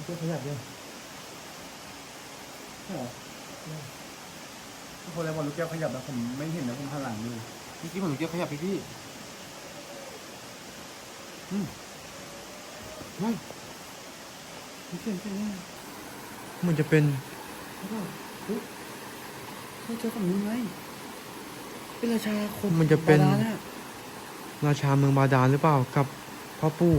กแก้วขยับด้วยใช่เหรอทุกคนเลยบอกลูกแก้วขยับนะผมไม่เห็นนะผมหันหลังอยู่เมื่อกี้ผมลูกแก้วขยับพี่พี่อืมไม่ไม่เสียงเสียงนี่มันจะเป็นแล้วเฮ้ยเจอฝั่งนู้นไงเป็นราชาคนมันจะเป็น ราชาเมืองบาดาลหรือเปล่ากับพ่อปู่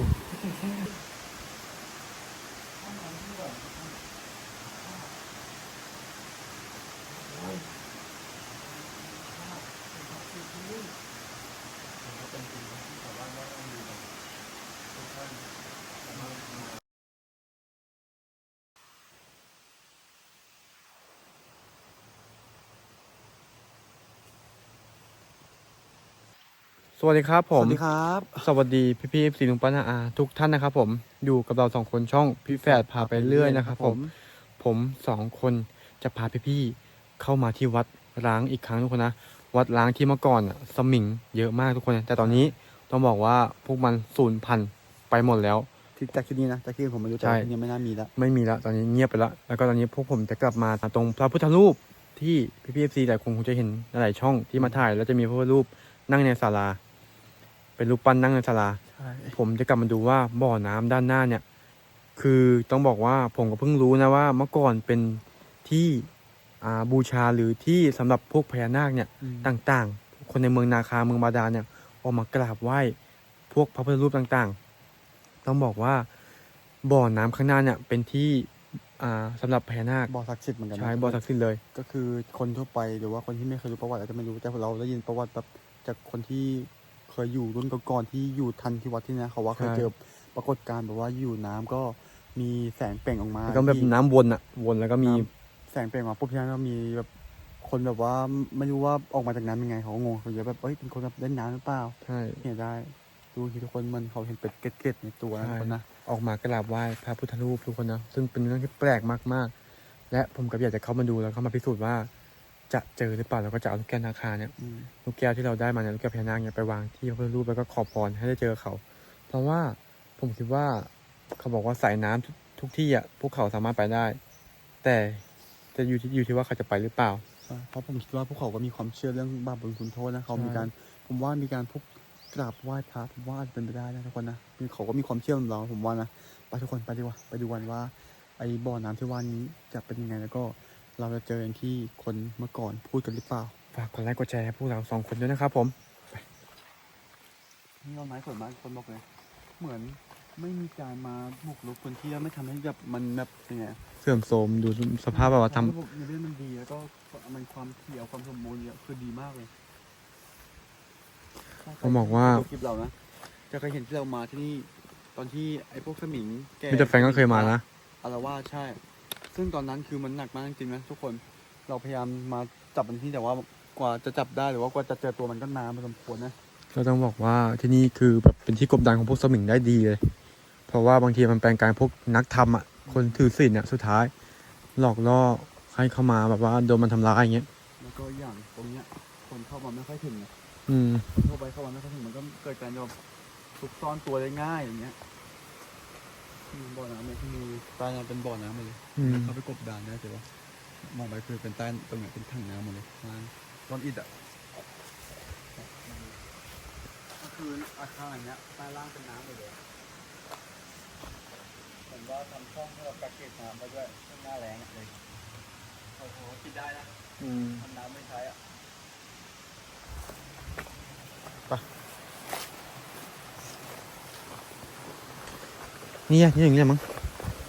สวัสดีครับผสมวัสดีครับ สวัสดีพี่พี่สีลุงป้านาอาทุกท่านนะครับผม อยู่กับเราสองคนช่องพี่แฝดพาไปเรื่อยนะครับผม ผมสองคนจะพาพี่พี่ๆเข้ามาที่วัดร้างอีกครั้งทุกคนนะ วัดร้างที่เมื่อก่อนอะสมิงเยอะมากทุกคนนะแต่ตอนนี้ต้องบอกว่าพวกมันสูญพันธุ์ไปหมดแล้วที่จากที่นี่นะจากที่ผมไม่รู้ใช่แต่ที่นี่ไม่น่ามีแล้ว ไม่มีแล้วตอนนี้เงียบไปแล้ว แล้วก็ตอนนี้พวกผมจะกลับมาตรงพระพุทธรูปที่พี่พีเอฟซีหลายคนคงจะเห็นหลายช่องที่มาถ่าย แล้วจะมีพระพุทธรูปนั่งในศาลา เป็นรูปปั้นนั่งในศาลา ใช่ผมจะกลับมาดูว่าบ่อน้ำด้านหน้าเนี่ย คือต้องบอกว่าผมก็เพิ่งรู้นะว่าเมื่อก่อนเป็นที่อ่าบูชาหรือที่สำหรับพวกพญานาคเนี่ย อืมต่างๆ คนในเมืองนาคาเมืองบาดาลเนี่ยออกมากราบไหว้พวกพระพุทธรูปต่างๆ ต้องบอกว่าบ่อน้ำข้างหน้าเนี่ยเป็นที่อ่าสำหรับพญานาคบ่อศักดิ์สิทธิ์เหมือนกันนะใช้บ่อศักดิ์สิทธิ์เลยก็คือคนทั่วไปหรือว่าคนที่ไม่เคยรู้ประวัติอาจจะไม่รู้แต่เราได้ยินประวัติแบบจากคนที่ เคยอยู่รุ่นก่อนๆที่อยู่ทันที่วัดที่นี่เขาว่าเคยเจอปรากฏการณ์แบบว่าอยู่น้ำก็มีแสงเปล่งออกมาแล้วก็แบบที่น้ำวนอะวนแล้วก็มีแสงเปล่งออกมาปุ๊บที่นั่นก็มีแบบคนแบบว่าไม่รู้ว่าออกมาจากน้ำยังไงเขาก็งงเขาเยอะแบบเอ้ยเป็นคนแบบเล่นน้ำหรือเปล่าใช่เห็นได้ดูทีทุกคนมันเขาเห็นเป็ดเกล็ดๆในตัวนะใช่ทุกคนนะออกมากราบไหว้พระพุทธรูปทุกคนนะซึ่งเป็นเรื่องที่แปลกมากๆ และผมก็อยากจะเข้ามาดูแล้วเข้ามาพิสูจน์ว่า จะเจอหรือเปล่าแล้วก็จะเอาลูกแก้วนาคาเนี่ยอืมลูกแก้วที่เราได้มาเนี่ยลูกแก้วพญานาคเนี่ยไปวางที่พระพุทธรูปแล้วก็ขอพรให้ได้เจอเขา เพราะว่าผมคิดว่าเขาบอกว่าสายน้ำทุกทุกที่อะพวกเขาสามารถไปได้ แต่จะอยู่ที่อยู่ที่ว่าเขาจะไปหรือเปล่าใช่เพราะผมคิดว่าพวกเขาก็มีความเชื่อเรื่องบาปบุญคุณโทษนะเขาใช่มีการผมว่ามีการพวกกราบไหว้พระผมว่าอาจจะเป็นไปได้นะทุกคนนะคือเขาก็มีความเชื่อของเราผมว่านะไปทุกคนไปดีกว่าไปดูกันว่าไอ้บ่อน้ำที่ว่านี้จะเป็นยังไงแล้วก็ เราจะเจออย่างที่คนเมื่อก่อนพูดกันหรือเปล่า ฝากกดไลค์กดแชร์ให้พวกเราสองคนด้วยนะครับผมนี่เราไม้สวยมากคนบอกเลย เหมือนไม่มีการมาบุกรุกพื้นที่แล้วไม่ทำให้แบบมันแบบยังไงเสื่อมโทรมดูสภาพแบบว่าทำระบบในเรื่องมันดีแล้วก็มันความเขียวความสมบูรณ์เนี่ยคือดีมากเลยผมบอกว่าดูคลิปเรานะจะเคยเห็นที่เรามาที่นี่ตอนที่ไอ้พวกสมิงแกมิสเตอร์แฟรงก์ก็เคยมานะ อารวาสใช่ ซึ่งตอนนั้นคือมันหนักมากจริงๆนะทุกคนเราพยายามมาจับมันที่แต่ว่ากว่าจะจับได้หรือว่ากว่าจะเจอตัวมันก็นานพอสมควรนะก็ต้องบอกว่าที่นี่คือแบบเป็นที่กบดานของพวกสมิงได้ดีเลย เพราะว่าบางทีมันแปลงกลายพวกนักธรรมอะคนถือศีลเนี่ยสุดท้าย หลอกล่อให้เข้ามาแบบว่าโดนมันทำร้ายอย่างเงี้ยแล้วก็อย่างตรงเนี้ย คนเข้ามาไม่ค่อยถึงอืมคนทั่วไปเข้ามาไม่ค่อยถึงมันก็เกิดการแบบซุกซ่อนตัวได้ง่ายอย่างเงี้ยอืม บ่อน้ำเนี่ยที่มีใต้น้ำเป็นบ่อน้ำหมดเลยอืม เข้าไปกบดานได้แต่ว่ามองไปคือเป็นใต้ตรงเนี้ยเป็นถังน้ำหมดเลยข้างล่างต้นอิฐอะก็คืออาคารอย่างเนี้ยใต้ล่างเป็นน้ำหมดเลยผมว่าทำช่องให้เรากักเก็บน้ำไว้ด้วยช่วงหน้าแล้งอะเลยโอ้โหกินได้นะอืม ทำน้ำไม่ใช้อะ นี่ไงนี่อย่างเงี้ยมั้ง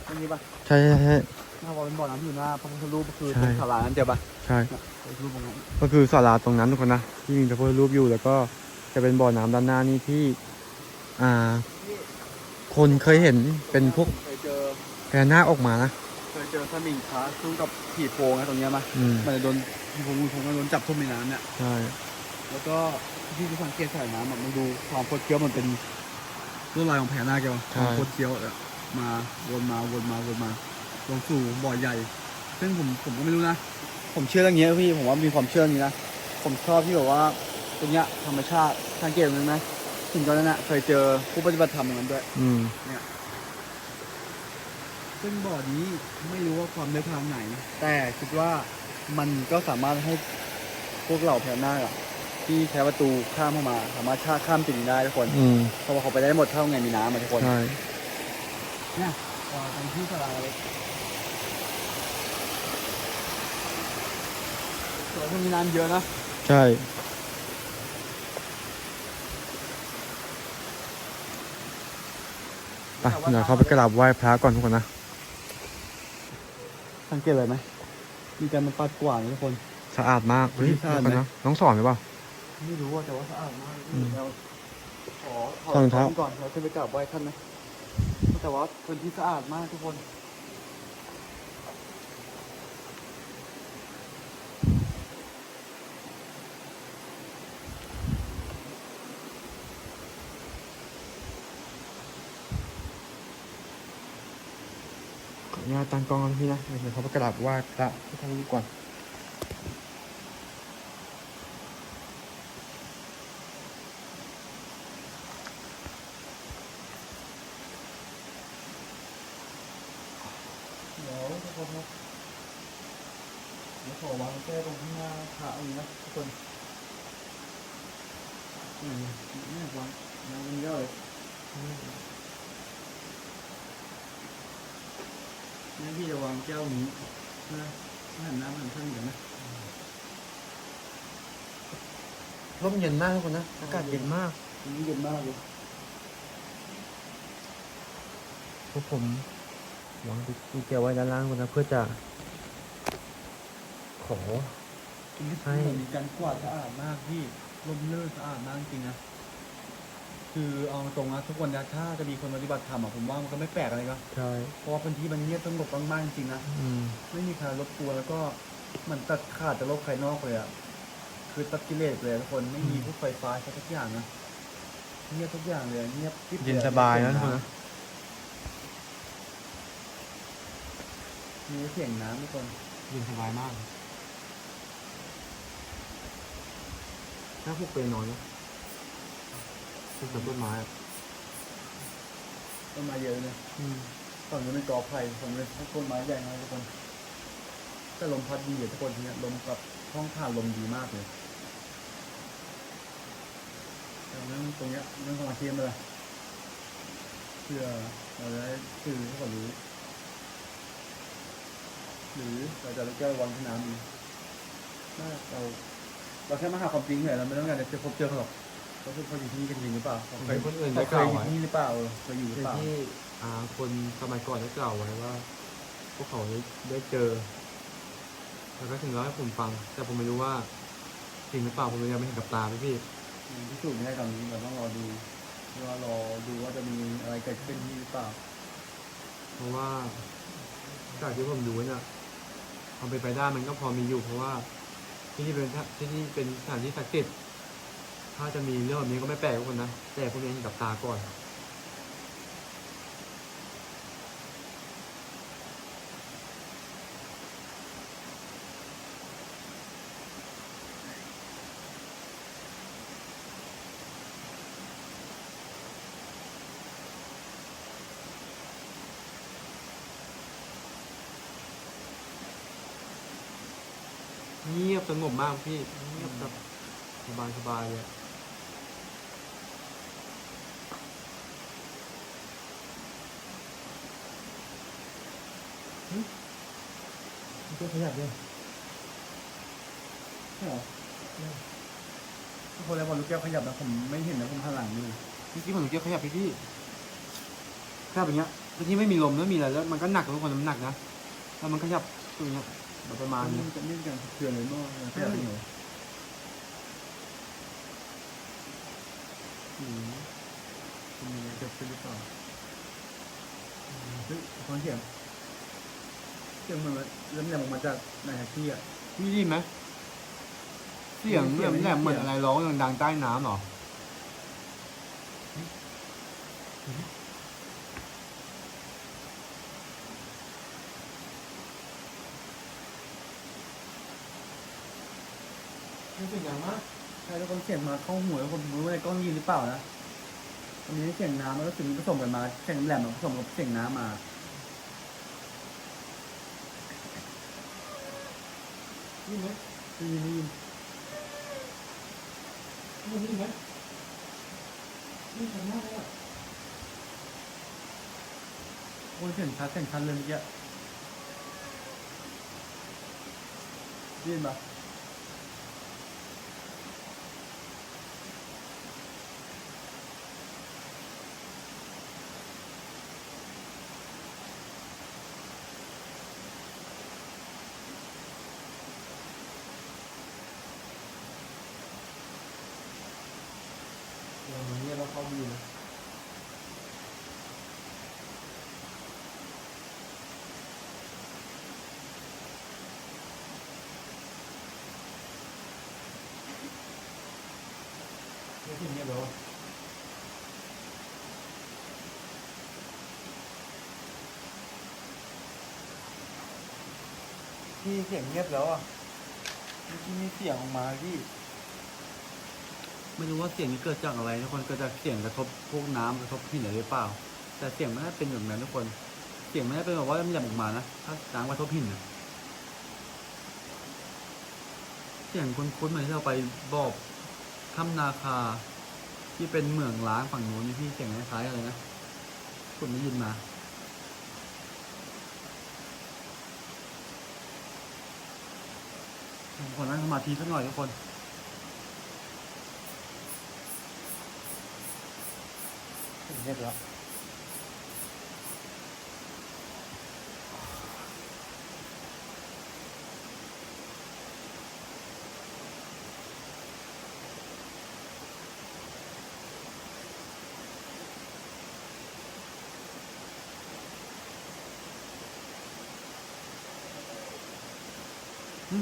ตรงนี้ปะใช่ใช่ใช่หน้าว่าเป็นบ่อน้ำที่อยู่หน้าพระพุทธรูปก็คือใช่ตรงศาลานั้นเดียวปะใช่พระพุทธรูปตรงนั้นก็คือศาลาตรงนั้นทุกคนนะที่มีพระพุทธรูปอยู่แล้วก็จะเป็นบ่อน้ำด้านหน้านี่ที่ อ่า คนเคยเห็นเป็นพวกเคยเจอพญานาคออกมานะเคยเจอสมิงพระสู้กับผีโพงนะตรงเนี้ยมาอืมมันจะโดนผีโพงผีโพงก็โดนจับทุ่มในน้ำเนี่ย ใช่แล้วก็ที่ที่สังเกตสายน้ำอะมันดูความโคตรเคี้ยวมันเป็น ลวดลายของพญานาคแกวะความโคตรเคี้ยวอะมาวนมาวนมาวนมาลงสู่บ่อใหญ่ ซึ่งผมผมก็ไม่รู้นะ ผมเชื่อเรื่องนี้พี่ผมว่ามีความเชื่ออย่างนี้นะผมชอบที่แบบว่าตรงเนี้ยธรรมชาติสังเกตมันไหมถึงตอนนั้นนะเคยเจอผู้ปฏิบัติธรรมอย่างนั้นด้วย อืมซึ่งบ่อนี้ไม่รู้ว่าความลึกทางไหน แต่คิดว่ามันก็สามารถให้พวกเหล่าแพนนาคอะ ที่ใช้ประตูข้ามเข้ามา สามารถข้าข้ามสิ่งนี้ได้ทุกคนอืมเพราะว่าเขาไปได้หมดเท่าไงมีน้ำมาทุกคนใช่เนี่ยก็ทางที่สลาเลยส่วนที่มีน้ำเยอะนะ ใช่ ไปเดี๋ยวเข้าไปกราบไหว้พระก่อนทุกคนนะ สังเกตเลยไหมมีการมันปัดกวาดนะทุกคน สะอาดมากเฮ้ยสะอาดไหม เดี๋ยวก่อนนะน้องสอนหรือเปล่า ไม่รู้ว่าแต่ว่าสะอาดมากอืมเราขอถอถอดรองเท้า ก่อนเราขึ้นไปกราบไหว้ท่านนะแต่ว่าพื้นที่สะอาดมากทุกคน ขออนุญาตตั้งกล้องก่อนพี่นะเดี๋ยวเขาไปกราบไหว้พระที่ท่านนี้ก่อน เดี๋ยวทุก คนครับเดี๋ยวขอวางแก้ตรงข้างหน้าพระอันนี้นะทุกคนอืมนี่วางวางตรงนี้เลยนี่พี่จะวางแก้วนี้นะหันหน้ามาหันข้างเดี๋ยวนะร่มเย็นมากทุกคนนะอากาศเย็นมากนี่เย็นมากเลยพวกผม วางกุญแจไว้ด้านล่างก่อนนะเพื่อจะ ขอใช่มีการกวาดสะอาดมากพี่ร่มรื่นสะอาดมากจริงๆนะคือเอาตรงนะทุกวันนะถ้าจะมีคนปฏิบัติธรรมอะผมว่ามันก็ไม่แปลกอะไรก็ใช่เพราะว่าพื้นที่มันเงียบสงบมากๆจริงๆนะอืมไม่มีใครรบกวนแล้วก็เหมันตัดขาดจากโลกภายนอกเลยอะคือตัดกิเลสเลยทุกคนไม่มีพวกไฟฟ้าใช้ทุกอย่างนะเงียบทุกอย่างเลยเงียบกิ๊เย็นสบายนะทุกคนนะ มีเสียงน้ำทุกคนเย็นสบายมาก ถ้าพวกเปรย์นอนนะพวกต้นไม้อะต้นไม้เยอะเลยอืมฝั่งนู้นเป็นกอไผ่ฝั่งนู้นเป็นต้นไม้ใหญ่มากทุกคนแต่ลมพัดดีอะทุกคนทีเนี้ยลมกับห้องผ่านลมดีมากเลยแต่เรื่องตรงเนี้ยเรื่องสมาธิมันเลยเพื่อเราจะได้สื่อให้เขารู้ หรือเราจะเลือกแก้ววางที่น้ำดีถ้าเราเราแค่มาหาความจริงเหรอเราไม่ต้องการจะพบเจอเขาหรอกเขาคือเขาอยู่ที่นี่กันจริงหรือเปล่าเขาเคยคนอื่นเขาได้เคกยล่าวอยู่ไว้ที่นี่หรือเปล่าเออเคยอยู่หรือคือเปล่าที่อ่าคนสมัยก่อนได้กล่าวไว้ว่า พวกเขาได้ได้เจอแล้วก็ถึงเล่าให้ผมฟัง แต่ผมไม่รู้ว่าจริงหรือเปล่าผมยังไม่เห็นกับตาพี่พี่ยังพิสูจน์ไม่ได้ตอนนี้เราต้องรอดูรอรอดูว่าจะมีอะไรเกิดขึ้นที่นี่หรือเปล่า เพราะว่าจากที่ผมดูเนี่ย ความเป็นไปได้มันก็พอมีอยู่ เพราะว่าที่นี่เป็นที่นี่เป็นสถานที่ศักดิ์สิทธิ์ถ้าจะมีเรื่องแบบนี้ก็ไม่แปลกทุกคนนะแต่พวกนี้เห็นกับตาก่อน บสงบมากพี่เงียบแบบสบายสบายเลยมันก็ขยับเลยใช่เหรอทุกคนแล้วพอลูกแก้วขยับนะผมไม่เห็นนะผมหันหลังดูเมื่อกี้ผมเกี่ยวขยับพี่พี่ขยับอย่างเงี้ยเมื่อกี้ไม่มีลมไม่มีอะไรแล้ว มันก็หนักทุกคนมันหนักนะแล้วมันขยับตรงเนี้ย แบบประมาณมันเนี้ยจะไม่มีการเตือนเลยเมื่อขยับอยู่อืมจะมีอะไรเกิดขึ้นหรือเปล่าเฮ้ยฟังเสียงเสียงเหมือนเริ่มแหลมออกมาจากในแท็กซี่อะพี่ได้ยินไหมเสียงเสีแบยงบไม่แหลมเสียงเหมือนอะไรร้องดังๆใต้น้ำเหรอ ไม่เสียงดังมากใช่แล้วคนเสียงมาเข้าหูแล้วคนรู้ว่าในกล้องยินหรือเปล่านะตอนนี้เสียงน้ำมันก็ถึงผสมกันมาเสียงแหลมมาผสมกับเสียงน้ำมายินไหมยินยินยินยินไหมยินแรงมากเลยอะโอ้ยเสียงชัดเสียงชัดเลยเมื่อกี้ยินปะ ไม่ใช่เงี้ยแบบว่าพี่เสียงเงียบแล้วอะเมื่อกี้มีเสียงออกมาพี่ ไม่รู้ว่าเสียงนี้เกิดจากอะไรทุกคนเกิดจากเสียงกระทบพวกน้ำกระทบหินอะไรหรือเปล่า แต่เสียงไม่ได้เป็นแบบนั้นทุกคน เสียงไม่ได้เป็นแบบว่ามันหยับออกมานะถ้าน้ำกระทบหินนะเสียงคุ้นๆเหมือนที่เราไปบอก ถ้ำนาคา ที่เป็นเหมืองล้างฝั่งนู้นนี่พี่เสียงคล้ายๆอะไรนะคุณได้ยินมาผมขอนั่งสมาธิสักหน่อยทุกคนเสียงเงีย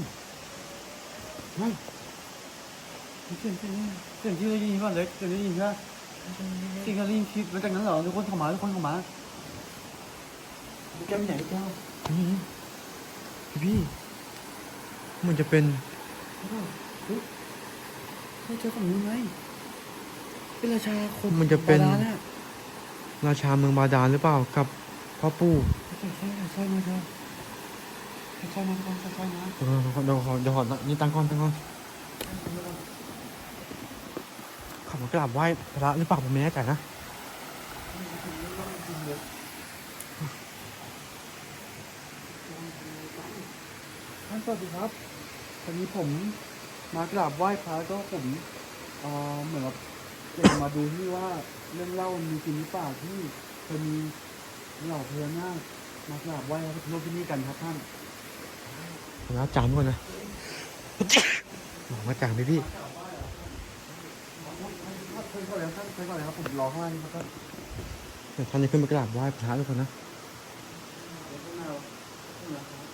บแล้วเฮ้ยเสียงเสียงเสียงที่เราได้ยินก่อนเลยเสียงที่ได้ยินใช่ไหมเสียงที่เราได้ยินคิดมาจากนั้นเหรอทุกคนเข้ามาทุกคนเข้ามาลูกแก้วไปไหนลูกแก้วนี่พี่พี่มันจะเป็นเฮ้ยเฮ้ยเจอฝั่งนู้นไงเป็นราชาคนมันจะเป็นบาดาลน่ะราชาเมืองบาดาลหรือเปล่ากับพ่อปู่ใช่ใช่ใช่มาเถอะใช่มาทุกคนใช่มาเดี๋ยวขอเดี๋ยวขอเดี๋ยวขอนี่ตั้งก่อนตั้งก่อนเขามากราบไหว้พระหรือเปล่าผมไม่แน่ใจนะท่านสวัสดีครับวันนี้ผมมากราบไหว้พระก็ผมเอ่อเหมือนกับอยากจะมาดูที่ว่าเรื่องเล่ามีจริงหรือเปล่าที่เคยมีเหล่าพญานาคมากราบไหว้พระพุทธรูปที่นี่กันครับท่าน ผมรับจานก่อนนะบอกว่าจานพี่พี่เชิญก่อนเลยครับท่านเชิญก่อนเลยครับผมรอข้างล่างนี่เดี๋ยวท่านจะขึ้นมากราบไหว้พระทุกคนนะเดี๋ยวข้างหน้าข้างหน้าครับ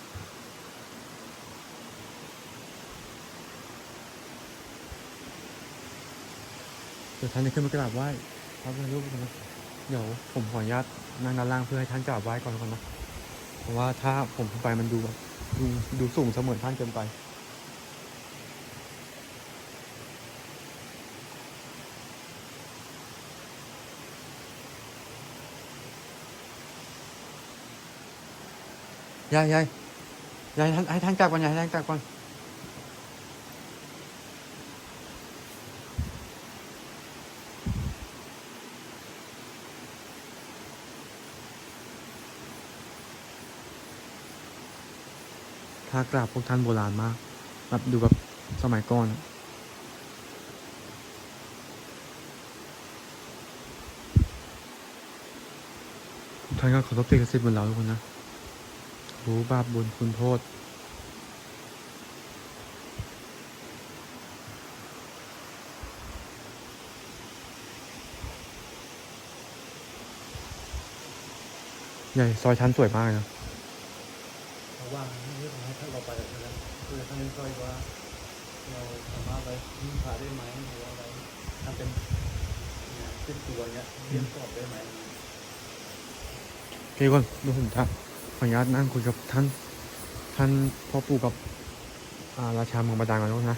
เดี๋ยวท่านจะขึ้นมากราบไหว้พระพุทธรูปทุกคนนะเดี๋ยวผมขออนุญาตนั่งด้านล่างเพื่อให้ท่านกราบไหว้ก่อนทุกคนนะ เพราะว่าถ้าผมขึ้นไปมันดูแบบ ดูดูสูงเสมือนท่านเกินไป ยายยายยายท่านให้ท่านกลับก่อนยายให้ท่านกลับก่อน ถ้ากราบพวกท่านโบราณมากแบบดูแบบสมัยก่อนทุกท่านก็เคารพสิ่งศักดิ์สิทธิ์บนเราทุกคนนะรู้บาปบุญคุณโทษใหญ่ซอยชั้นสวยมากเลยนะ โอเคก่อนดูผมจะขออนุญาตนั่งคุยกับท่าน ท่านพ่อปู่กับอาราชาเมืองบาดาลก่อนนะ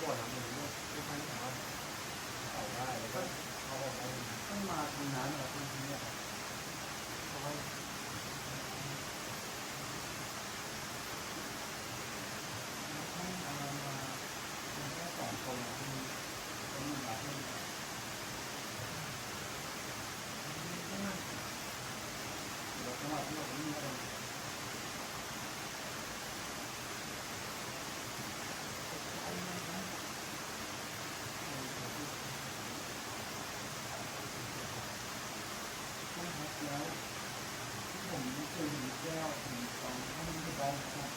ที่แสดงว่าบ่อน้ำมันก็ไม่ค่อยสามารถเอาได้แล้วก็เอาออกได้ต้องมาทางนั้นเหรอทางนี้เนี่ยเพราะว่าให้เอามาเป็นแค่สองคนอะที่ต้องมาให้เดี๋ยวจังหวะที่เราไม่มีอะไร ใช่ครับแล้วที่ผมเค ยเห็นแก้วถึงสองท่านที่บ้านครับ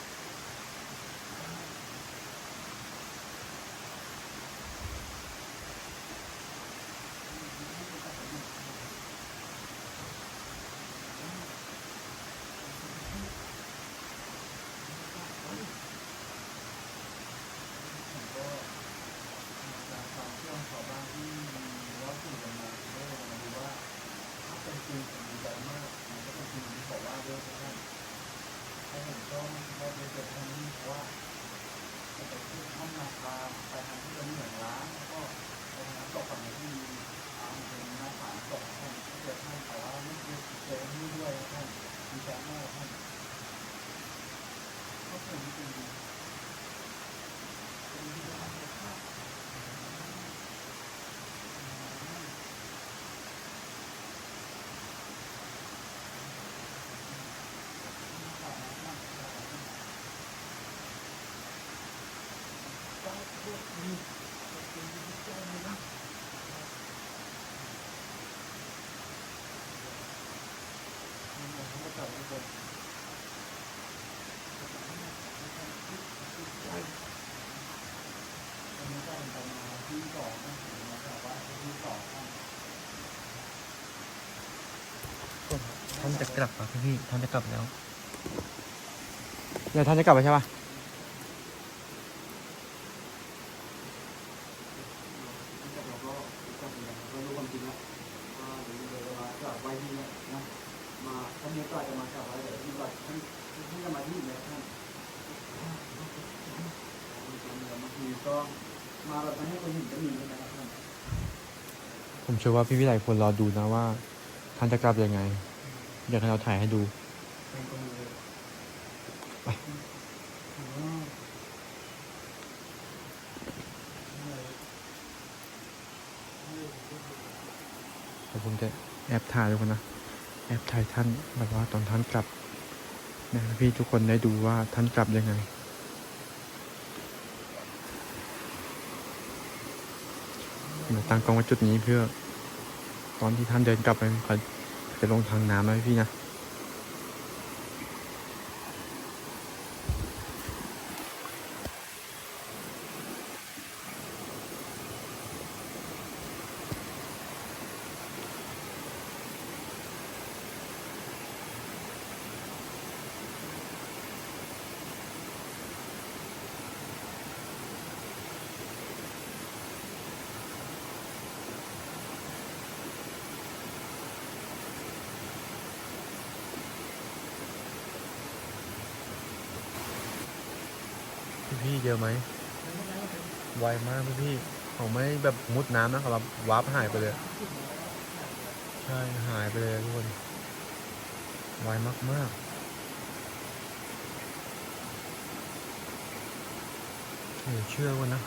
ผมก็จากความเชื่อของชาวบ้านที่มีว่าสื่อกันมาได้มาดูว่าถ้าเป็นจริงผมดีใจมากมันก็เป็นจริงที่บอกว่าด้วยท่านถ้าผมก็ไม่คิดว่าจะเกิดท่านนี้เพราะว่าจะไปที่ถ้ำนาคาไปทางที่เป็นเหมืองล้างแล้วก็ไปทางน้ำตกฝั่งนี้ที่มีอ่ามันเป็นหน้าผาน้ำตกท่านก็เจอท่านแต่ว่าไม่เคยเจอที่นี่ด้วยท่านดีใจมากท่านก็เป็นจริง ท่านจะกลับครับพี่ท่านจะกลับแล้วเดี๋ยวท่านจะกลับไปใช่ปะเราก็ก็มีก็รู้ความจริงแล้วว่าเดี๋ยวเรามากราบไหว้ที่นี่นะมาท่านนี้ก็อาจจะมากราบไหว้แต่ที่ว่าท่านท่านจะมาที่นี่ท่านบางทีก็มาแบบไม่ให้คนเห็นก็มีนะครับท่านผมเชื่อว่าพี่วิไลควรรอดูนะว่าท่านจะกลับยังไง อยากให้เราถ่ายให้ดูไปเดี๋ยวผมจะแอบถ่ายทุกคนนะ แอบถ่ายท่านแบบว่าตอนท่านกลับนะพี่ทุกคนได้ดูว่าท่านกลับยังไงตั้งกล้องไว้จุดนี้เพื่อ ตอนที่ท่านเดินกลับไปเขา ลงทางน้ำนะพี่นะ พี่เยอะไหมไวมากพี่พี่เขาไม่แบบมุดน้ำนะเขาแบวาร์ปหายไปเลย ใช่หายไปเลยทุกคนไวมากมากๆเออเชื่อวันนะ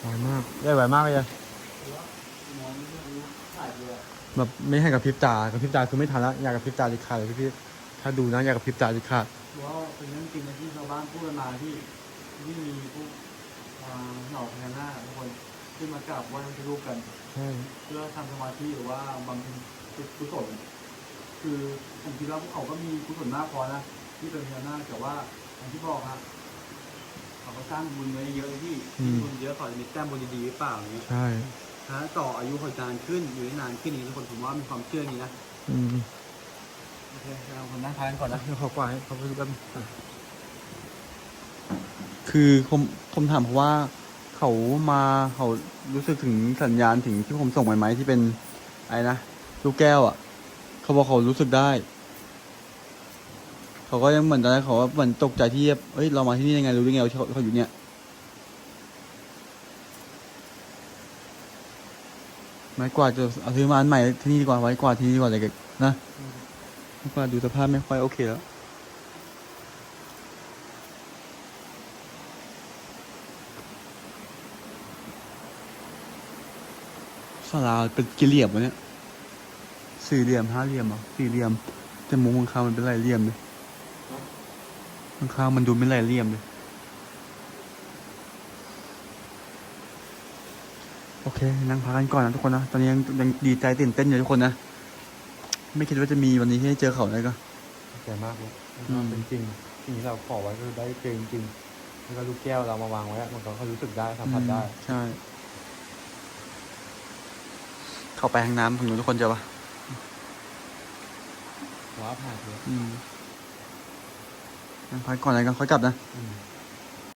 ไวมาก ได้ไวมากเลยอะแบบไม่ให้กับพริบตากับพริบตาคือไม่ทันละอยากกับพริบตาดิขาดเลยพี่พี่ถ้าดูนะอยากกับพริบตาดิขาด ว่าเป็นเรื่องจริงนะที่ชาวบ้านพูดกันมาที่ที่มีพวกอ่าเหล่าพญานาคทุกคนที่มากราบไหว้พระพุทธรูปกัน ใช่เพื่อทำสมาธิหรือว่าบำเพ็ญกุศลคือผมคิดว่าพวกเขาก็มีกุศลมากพอนะที่เป็นพญานาคแต่ว่าอย่างที่บอกฮะเขาก็สร้างบุญไว้เยอะที่ที่บุญเยอะเขาจะมีแต้มบุญดีๆหรือเปล่าอย่างเงี้ยใช่ ถ้าต่ออายุเขานานขึ้นอยู่ได้นานขึ้นนี้ทุกคนผมว่ามีความเชื่อนี้นะ อืม โอเคเราคนนั่งทานก่อนนะเดี๋ยวเขากวาดให้เขาไปดูกันคือผมผมถามเขาะว่าเขามาเขารู้สึกถึงสัญญาณถึงที่ผมส่งไปไหมที่เป็นไอ้นะลูกแก้วอะ เขาบอกเขารู้สึกได้ เขาก็ยังเหมือนตอนแรกเขาว่าเหมือนตกใจที่เอ้ยเรามาที่นี่ยังไงรู้ได้ไงว่าเขาเขาอยู่เนี่ยไม้กวาดจะเอาซื้อมาอันใหม่ที่นี่ดีกว่าไว้กวาดที่นี่ดีกว่าเลยนะไม้ กวาดดูสภาพไม่ค่อยโอเคแล้วศาลาเป็นกี่เหลี่ยมวะเนี่ยสี่เหลี่ยมห้าเหลี่ยมเหรอสี่เหลี่ยม แต่มุมข้างมันเป็นหลายเหลี่ยมเลยข้างมันดูเป็นหลายเหลี่ยมเลยโอเคนั่งพักกันก่อนนะทุกคนนะ ตอนนี้ยังยังดีใจตื่นเต้นอยู่ทุกคนนะ ไม่คิดว่าจะมีวันนี้ที่ได้เจอเขาเลยก็ใจมากเลยอืม เป็นจริงสิ่งที่เราขอไว้คือได้เจอจริงๆแล้วก็ลูกแก้วเรามาวางไว้อะมันก็เขารู้สึกได้สัมผัสได้ใช่ เข้าไปทางน้ำถึงนู้นทุกคนเจอปะว้าผ่านเลยอืมนั่งพักก่อนอะไรกันค่อยกลับนะ อืม